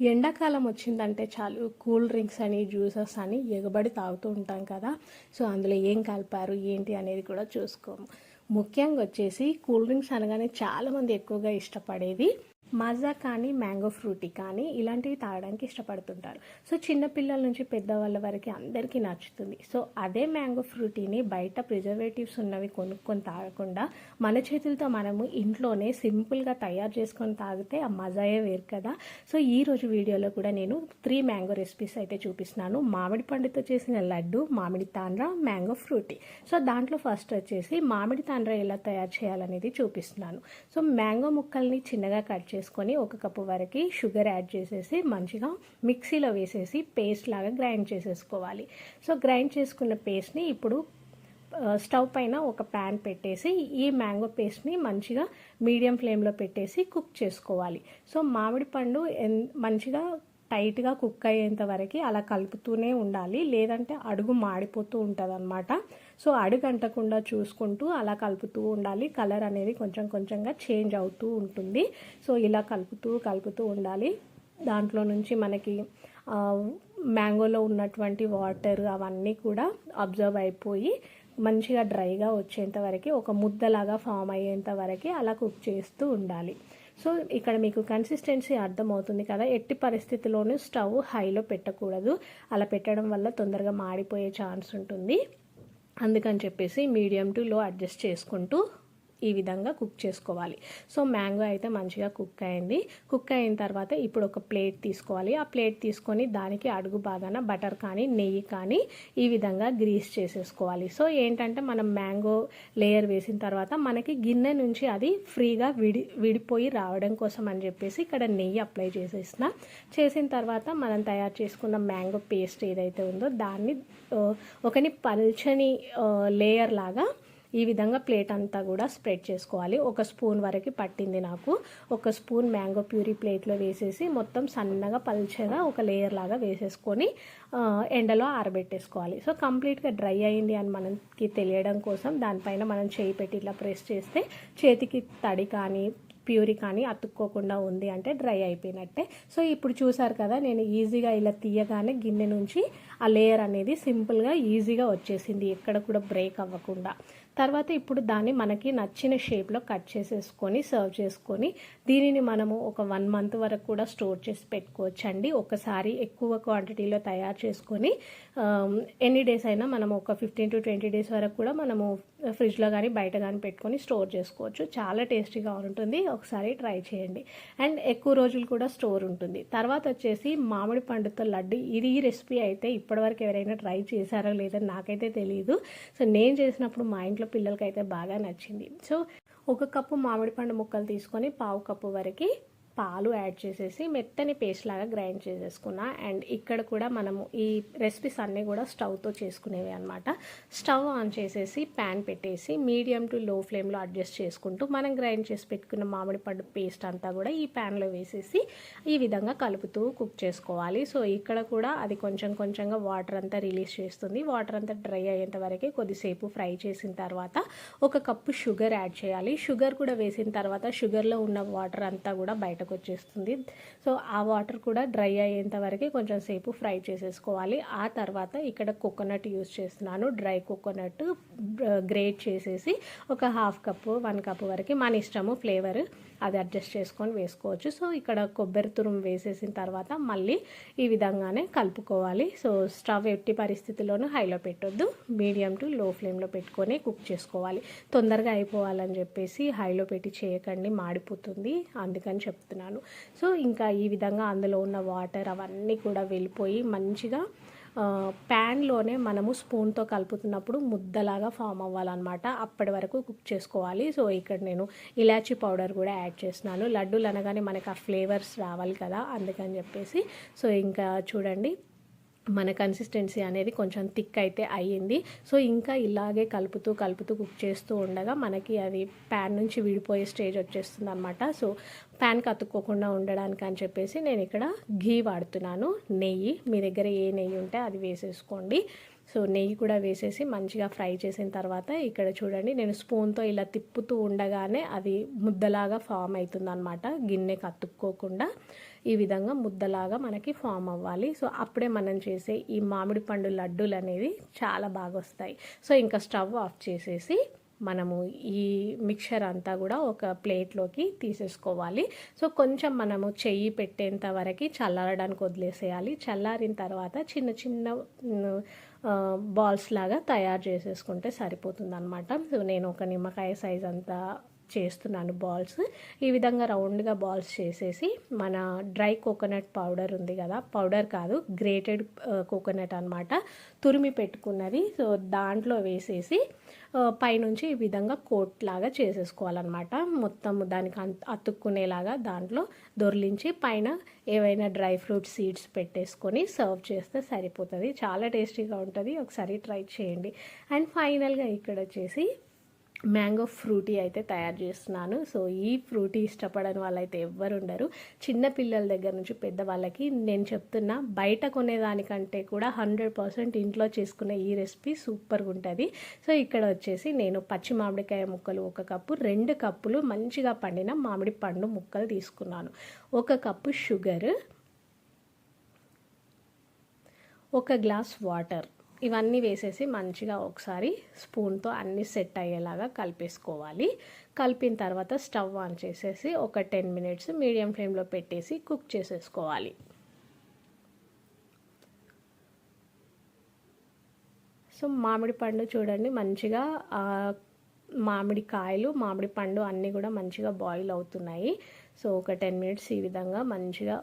ఎండాకాలం వచ్చిందంటే చాలు. కూల్ డ్రింక్స్ అని జ్యూసెస్ అని ఎగబడి తాగుతూ ఉంటాం కదా. సో అందులో ఏం కలిపారు ఏంటి అనేది కూడా చూసుకోము. ముఖ్యంగా వచ్చేసి కూల్ డ్రింక్స్ అనగానే చాలామంది ఎక్కువగా ఇష్టపడేది మజా కానీ మ్యాంగో ఫ్రూటీ కానీ ఇలాంటివి తాగడానికి ఇష్టపడుతుంటారు. సో చిన్నపిల్లల నుంచి పెద్దవాళ్ళ వరకు అందరికీ నచ్చుతుంది. సో అదే మ్యాంగో ఫ్రూటీని బయట ప్రిజర్వేటివ్స్ ఉన్నవి కొనుక్కొని తాగకుండా మన చేతులతో మనము ఇంట్లోనే సింపుల్గా తయారు చేసుకొని తాగితే ఆ మజాయే వేరు కదా. సో ఈ రోజు వీడియోలో కూడా నేను త్రీ మ్యాంగో రెసిపీస్ అయితే చూపిస్తున్నాను. మామిడి పండుతో చేసిన లడ్డు మామిడి తాండ్ర మ్యాంగో ఫ్రూటీ. సో దాంట్లో ఫస్ట్ వచ్చేసి మామిడి తాండ్ర ఎలా తయారు చేయాలనేది చూపిస్తున్నాను. సో మ్యాంగో ముక్కల్ని చిన్నగా కట్ చేసుకొని ఒక కప్పు వరకు షుగర్ యాడ్ చేసేసి మంచిగా మిక్సీలో వేసేసి పేస్ట్ లాగా గ్రైండ్ చేసేసుకోవాలి. సో గ్రైండ్ చేసుకున్న పేస్ట్ని ఇప్పుడు స్టవ్ పైన ఒక ప్యాన్ పెట్టేసి ఈ మ్యాంగో పేస్ట్ని మంచిగా మీడియం ఫ్లేమ్లో పెట్టేసి కుక్ చేసుకోవాలి. సో మామిడి పండు ఎన్ మంచిగా టైట్గా కుక్ అయ్యేంత వరకు అలా కలుపుతూనే ఉండాలి. లేదంటే అడుగు మాడిపోతూ ఉంటుంది అన్నమాట సో అడుగంటకుండా చూసుకుంటూ అలా కలుపుతూ ఉండాలి. కలర్ అనేది కొంచెం కొంచెంగా చేంజ్ అవుతూ ఉంటుంది. సో ఇలా కలుపుతూ కలుపుతూ ఉండాలి. దాంట్లో నుంచి మనకి మ్యాంగోలో ఉన్నటువంటి వాటర్ అవన్నీ కూడా అబ్జర్వ్ అయిపోయి మంచిగా డ్రైగా వచ్చేంత వరకు ఒక ముద్దలాగా ఫామ్ అయ్యేంత వరకు అలా కుక్ చేస్తూ ఉండాలి. సో ఇక్కడ మీకు కన్సిస్టెన్సీ అర్థమవుతుంది కదా. ఎట్టి పరిస్థితిలోనూ స్టవ్ హైలో పెట్టకూడదు. అలా పెట్టడం వల్ల తొందరగా మాడిపోయే ఛాన్స్ ఉంటుంది. అందుకని చెప్పేసి మీడియం టు లో అడ్జస్ట్ చేసుకుంటూ ఈ విధంగా కుక్ చేసుకోవాలి. సో మ్యాంగో అయితే మంచిగా కుక్ అయింది. కుక్ అయిన తర్వాత ఇప్పుడు ఒక ప్లేట్ తీసుకోవాలి. ఆ ప్లేట్ తీసుకొని దానికి అడుగు బాగాన బటర్ కానీ నెయ్యి కానీ ఈ విధంగా గ్రీస్ చేసేసుకోవాలి. సో ఏంటంటే మనం మ్యాంగో లేయర్ వేసిన తర్వాత మనకి గిన్నె నుంచి అది ఫ్రీగా విడి విడిపోయి రావడం కోసం అని చెప్పేసి ఇక్కడ నెయ్యి అప్లై చేసేసిన. చేసిన తర్వాత మనం తయారు చేసుకున్న మ్యాంగో పేస్ట్ ఏదైతే ఉందో దాన్ని ఒకని పల్చని లేయర్ లాగా ఈ విధంగా ప్లేట్ అంతా కూడా స్ప్రెడ్ చేసుకోవాలి. ఒక స్పూన్ వరకు పట్టింది నాకు. ఒక స్పూన్ మ్యాంగో ప్యూరీ ప్లేట్లో వేసేసి మొత్తం సన్నగా పల్చగా ఒక లేయర్ లాగా వేసేసుకొని ఎండలో ఆరబెట్టేసుకోవాలి. సో కంప్లీట్గా డ్రై అయింది అని మనకి తెలియడం కోసం దానిపైన మనం చేయి పెట్టి ఇట్లా ప్రెస్ చేస్తే చేతికి తడి కానీ ప్యూరీ కానీ అతుక్కోకుండా ఉంది అంటే డ్రై అయిపోయినట్టే. సో ఇప్పుడు చూసారు కదా నేను ఈజీగా ఇలా తీయగానే గిన్నె నుంచి ఆ లేయర్ అనేది సింపుల్గా ఈజీగా వచ్చేసింది. ఎక్కడ కూడా బ్రేక్ అవ్వకుండా. తర్వాత ఇప్పుడు దాన్ని మనకి నచ్చిన షేప్లో కట్ చేసేసుకొని సర్వ్ చేసుకొని దీనిని మనము ఒక వన్ మంత్ వరకు కూడా స్టోర్ చేసి పెట్టుకోవచ్చు అండి ఒకసారి ఎక్కువ క్వాంటిటీలో తయారు చేసుకొని ఎన్ని డేస్ అయినా మనం ఒక ఫిఫ్టీన్ టు ట్వంటీ డేస్ వరకు కూడా మనము ఫ్రిడ్జ్లో కానీ బయట కానీ పెట్టుకొని స్టోర్ చేసుకోవచ్చు. చాలా టేస్టీగా ఉంటుంది. ఒకసారి ట్రై చేయండి. అండ్ ఎక్కువ రోజులు కూడా స్టోర్ ఉంటుంది. తర్వాత వచ్చేసి మామిడి పండుతో లడ్డు ఇది ఈ రెసిపీ అయితే ఇప్పటివరకు ఎవరైనా ట్రై చేశారో లేదో నాకైతే తెలియదు సో నేను చేసినప్పుడు మా ఇంట్లో ఇంట్లో పిల్లలకైతే బాగా నచ్చింది. సో ఒక కప్పు మామిడి పండు ముక్కలు తీసుకొని పావు కప్పు వరకు పాలు యాడ్ చేసేసి మెత్తని పేస్ట్ లాగా గ్రైండ్ చేసేసుకున్నా. అండ్ ఇక్కడ కూడా మనము ఈ రెసిపీస్ అన్నీ కూడా స్టవ్తో చేసుకునేవి అనమాట స్టవ్ ఆన్ చేసేసి ప్యాన్ పెట్టేసి మీడియం టు లో ఫ్లేమ్లో అడ్జస్ట్ చేసుకుంటూ మనం గ్రైండ్ చేసి పెట్టుకున్న మామిడి పండు పేస్ట్ అంతా కూడా ఈ ప్యాన్లో వేసేసి ఈ విధంగా కలుపుతూ కుక్ చేసుకోవాలి. సో ఇక్కడ కూడా అది కొంచెం కొంచెంగా వాటర్ అంతా రిలీజ్ చేస్తుంది. వాటర్ అంతా డ్రై అయ్యేంత వరకే కొద్దిసేపు ఫ్రై చేసిన తర్వాత ఒక కప్పు షుగర్ యాడ్ చేయాలి. షుగర్ కూడా వేసిన తర్వాత షుగర్లో ఉన్న వాటర్ అంతా కూడా బయట బయటకు వచ్చేస్తుంది. సో ఆ వాటర్ కూడా డ్రై అయ్యేంత వరకు కొంచెం సేపు ఫ్రై చేసేసుకోవాలి. ఆ తర్వాత ఇక్కడ కోకోనట్ యూస్ చేస్తున్నాను. డ్రై కోకోనట్ గ్రేట్ చేసేసి ఒక హాఫ్ కప్పు వన్ కప్ వరకు మన ఇష్టము ఫ్లేవర్. అది అడ్జస్ట్ చేసుకొని వేసుకోవచ్చు. సో ఇక్కడ కొబ్బరి తురుము వేసేసిన తర్వాత మళ్ళీ ఈ విధంగానే కలుపుకోవాలి. సో స్టవ్ ఎట్టి పరిస్థితిలోనూ హైలో పెట్టొద్దు. మీడియం టు లో ఫ్లేమ్లో పెట్టుకొని కుక్ చేసుకోవాలి. తొందరగా అయిపోవాలని చెప్పేసి హైలో పెట్టి చేయకండి. మాడిపోతుంది. అందుకని చెప్తున్నాను. సో ఇంకా ఈ విధంగా అందులో ఉన్న వాటర్ అవన్నీ కూడా వెళ్ళిపోయి మంచిగా ప్యాన్లోనే మనము స్పూన్తో కలుపుతున్నప్పుడు ముద్దలాగా ఫామ్ అవ్వాలన్నమాట. అప్పటి వరకు కుక్ చేసుకోవాలి. సో ఇక్కడ నేను ఇలాచీ పౌడర్ కూడా యాడ్ చేస్తున్నాను. లడ్డూలు అనగానే మనకు ఆ ఫ్లేవర్స్ రావాలి కదా అందుకని చెప్పేసి. సో ఇంకా చూడండి. మన కన్సిస్టెన్సీ అనేది కొంచెం థిక్ అయితే అయ్యింది. సో ఇంకా ఇలాగే కలుపుతూ కలుపుతూ కుక్ చేస్తూ ఉండగా మనకి అది ప్యాన్ నుంచి విడిపోయే స్టేజ్ వచ్చేస్తుంది అనమాట సో ప్యాన్కి అతుక్కోకుండా ఉండడానికి అని చెప్పేసి నేను ఇక్కడ ఘీ వాడుతున్నాను. నెయ్యి మీ దగ్గర ఏ నెయ్యి ఉంటే అది వేసేసుకోండి. సో నెయ్యి కూడా వేసేసి మంచిగా ఫ్రై చేసిన తర్వాత ఇక్కడ చూడండి నేను స్పూన్తో ఇలా తిప్పుతూ ఉండగానే అది ముద్దలాగా ఫామ్ అవుతుంది అనమాట గిన్నెకి అతుక్కోకుండా ఈ విధంగా ముద్దలాగా మనకి ఫామ్ అవ్వాలి. సో అప్పుడే మనం చేసే ఈ మామిడి పండు లడ్డూలు అనేది చాలా బాగా వస్తాయి. సో ఇంకా స్టవ్ ఆఫ్ చేసేసి మనము ఈ మిక్చర్ అంతా కూడా ఒక ప్లేట్లోకి తీసేసుకోవాలి. సో కొంచెం మనము చెయ్యి పెట్టేంత వరకు చల్లారడానికి వదిలేసేయాలి. చల్లారిన తర్వాత చిన్న చిన్న బాల్స్ లాగా తయారు చేసేసుకుంటే సరిపోతుంది అనమాట సో నేను ఒక నిమ్మకాయ సైజ్ అంతా చేస్తున్నాను బాల్స్. ఈ విధంగా రౌండ్గా బాల్స్ చేసేసి మన డ్రై కోకోనట్ పౌడర్ ఉంది కదా పౌడర్ కాదు గ్రేటెడ్ కోకోనట్ అనమాట తురిమి పెట్టుకున్నది. సో దాంట్లో వేసేసి పైనుంచి ఈ విధంగా కోట్ లాగా చేసేసుకోవాలన్నమాట. మొత్తం దానికి అతుక్కునేలాగా దాంట్లో దొర్లించి పైన ఏవైనా డ్రై ఫ్రూట్ సీడ్స్ పెట్టేసుకొని సర్వ్ చేస్తే సరిపోతుంది. చాలా టేస్టీగా ఉంటుంది. ఒకసారి ట్రై చేయండి. అండ్ ఫైనల్గా ఇక్కడ వచ్చేసి మ్యాంగో ఫ్రూటీ అయితే తయారు చేస్తున్నాను. సో ఈ ఫ్రూటీ ఇష్టపడని వాళ్ళైతే ఎవ్వరు ఉండరు. చిన్న పిల్లల దగ్గర నుంచి పెద్దవాళ్ళకి నేను చెప్తున్నా బయట కొనేదానికంటే కూడా హండ్రెడ్ పర్సెంట్ ఇంట్లో చేసుకునే ఈ రెసిపీ సూపర్గా ఉంటుంది సో ఇక్కడ వచ్చేసి నేను పచ్చి మామిడికాయ ముక్కలు ఒక కప్పు రెండు కప్పులు మంచిగా పండిన మామిడి పండు ముక్కలు తీసుకున్నాను. ఒక కప్పు షుగర్ ఒక గ్లాస్ వాటర్. ఇవన్నీ వేసేసి మంచిగా ఒకసారి స్పూన్తో అన్నీ సెట్ అయ్యేలాగా కలిపేసుకోవాలి. కలిపిన తర్వాత స్టవ్ ఆన్ చేసేసి ఒక టెన్ మినిట్స్ మీడియం ఫ్లేమ్లో పెట్టేసి కుక్ చేసేసుకోవాలి. సో మామిడి పండు చూడండి మంచిగా మామిడి కాయలు మామిడి పండు అన్నీ కూడా మంచిగా బాయిల్ అవుతున్నాయి. సో ఒక టెన్ మినిట్స్ ఈ విధంగా మంచిగా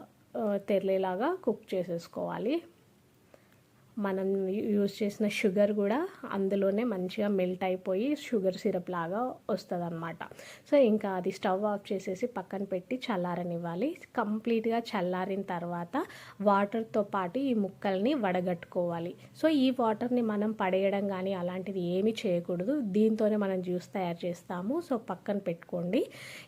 తెరలేలాగా కుక్ చేసేసుకోవాలి. మనం యూజ్ చేసిన షుగర్ కూడా అందులోనే మంచిగా మెల్ట్ అయిపోయి షుగర్ సిరప్ లాగా వస్తుంది అనమాట సో ఇంకా అది స్టవ్ ఆఫ్ చేసేసి పక్కన పెట్టి చల్లారనివ్వాలి. కంప్లీట్గా చల్లారిన తర్వాత వాటర్తో పాటు ఈ ముక్కల్ని వడగట్టుకోవాలి. సో ఈ వాటర్ని మనం పడేయడం కానీ అలాంటిది ఏమీ చేయకూడదు. దీంతోనే మనం జ్యూస్ తయారు చేస్తాము. సో పక్కన పెట్టుకోండి.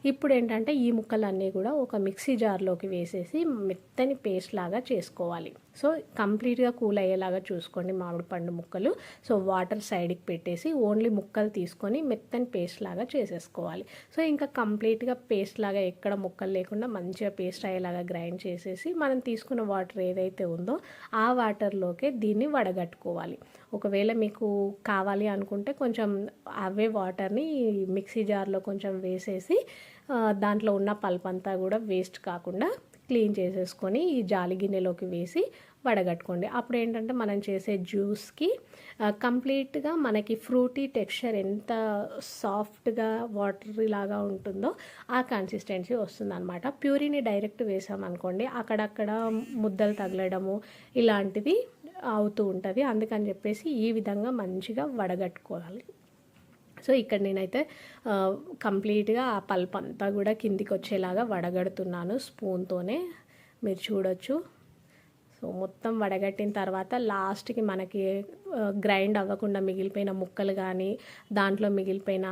ఇప్పుడు ఏంటంటే ఈ ముక్కలన్నీ కూడా ఒక మిక్సీ జార్లోకి వేసేసి మెత్తని పేస్ట్ లాగా చేసుకోవాలి. సో కంప్లీట్గా కూల్ అయ్యేలాగా చూసుకోండి మామిడి పండు ముక్కలు. సో వాటర్ సైడ్కి పెట్టేసి ఓన్లీ ముక్కలు తీసుకొని మెత్తని పేస్ట్ లాగా చేసేసుకోవాలి. సో ఇంకా కంప్లీట్గా పేస్ట్ లాగా ఎక్కడ ముక్కలు లేకుండా మంచిగా పేస్ట్ అయ్యేలాగా గ్రైండ్ చేసేసి మనం తీసుకున్న వాటర్ ఏదైతే ఉందో ఆ వాటర్లోకే దీన్ని వడగట్టుకోవాలి. ఒకవేళ మీకు కావాలి అనుకుంటే కొంచెం అవే వాటర్ని మిక్సీ జార్లో కొంచెం వేసేసి దాంట్లో ఉన్న పల్ప్ అంతా కూడా వేస్ట్ కాకుండా క్లీన్ చేసేసుకొని ఈ జాలి గిన్నెలోకి వేసి వడగట్టుకోండి. అప్పుడు ఏంటంటే మనం చేసే జ్యూస్కి కంప్లీట్గా మనకి ఫ్రూటీ టెక్స్చర్ ఎంత సాఫ్ట్గా వాటరీ లాగా ఉంటుందో ఆ కన్సిస్టెన్సీ వస్తుంది అనమాట ప్యూరీని డైరెక్ట్ వేసామనుకోండి అక్కడక్కడ ముద్దలు తగలడము ఇలాంటిది అవుతూ ఉంటుంది. అందుకని చెప్పేసి ఈ విధంగా మంచిగా వడగట్టుకోవాలి. సో ఇక్కడ నేనైతే కంప్లీట్గా ఆ పల్ప్ అంతా కూడా కిందికి వచ్చేలాగా వడగడుతున్నాను స్పూన్తోనే. మీరు చూడొచ్చు. సో మొత్తం వడగట్టిన తర్వాత లాస్ట్కి మనకి గ్రైండ్ అవ్వకుండా మిగిలిపోయిన ముక్కలు కానీ దాంట్లో మిగిలిపోయిన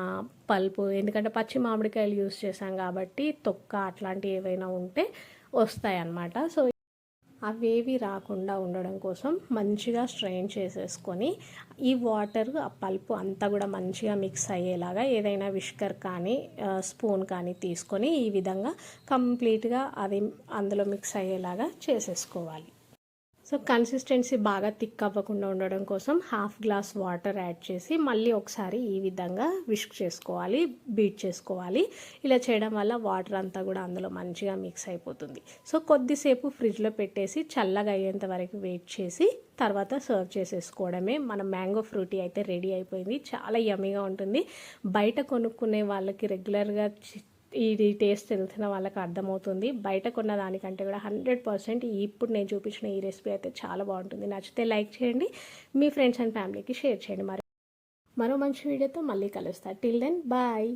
పల్పు ఎందుకంటే పచ్చి మామిడికాయలు యూస్ చేసాం కాబట్టి తొక్క అట్లాంటివి ఏవైనా ఉంటే వస్తాయి అన్నమాట సో అవేవి రాకుండా ఉండడం కోసం మంచిగా స్ట్రెయిన్ చేసేసుకొని ఈ వాటర్ ఆ పల్పు అంతా కూడా మంచిగా మిక్స్ అయ్యేలాగా ఏదైనా విష్కర్ కానీ స్పూన్ కానీ తీసుకొని ఈ విధంగా కంప్లీట్గా అది అందులో మిక్స్ అయ్యేలాగా చేసేసుకోవాలి. సో కన్సిస్టెన్సీ బాగా థిక్ అవ్వకుండా ఉండడం కోసం హాఫ్ గ్లాస్ వాటర్ యాడ్ చేసి మళ్ళీ ఒకసారి ఈ విధంగా విష్క్ చేసుకోవాలి బీట్ చేసుకోవాలి. ఇలా చేయడం వల్ల వాటర్ అంతా కూడా అందులో మంచిగా మిక్స్ అయిపోతుంది. సో కొద్దిసేపు ఫ్రిడ్జ్లో పెట్టేసి చల్లగా అయ్యేంత వరకు వెయిట్ చేసి తర్వాత సర్వ్ చేసేసుకోవడమే. మన మ్యాంగో ఫ్రూటీ అయితే రెడీ అయిపోయింది. చాలా యమీగా ఉంటుంది. బయట కొనుక్కునే వాళ్ళకి రెగ్యులర్గా ఇది టేస్ట్ తెలిసిన వాళ్ళకి అర్థమవుతుంది. బయట కొన్న దానికంటే కూడా హండ్రెడ్ పర్సెంట్ ఇప్పుడు నేను చూపించిన ఈ రెసిపీ అయితే చాలా బాగుంటుంది. నచ్చితే లైక్ చేయండి. మీ ఫ్రెండ్స్ అండ్ ఫ్యామిలీకి షేర్ చేయండి. మరి మరో మంచి వీడియోతో మళ్ళీ కలుస్తా. Till then bye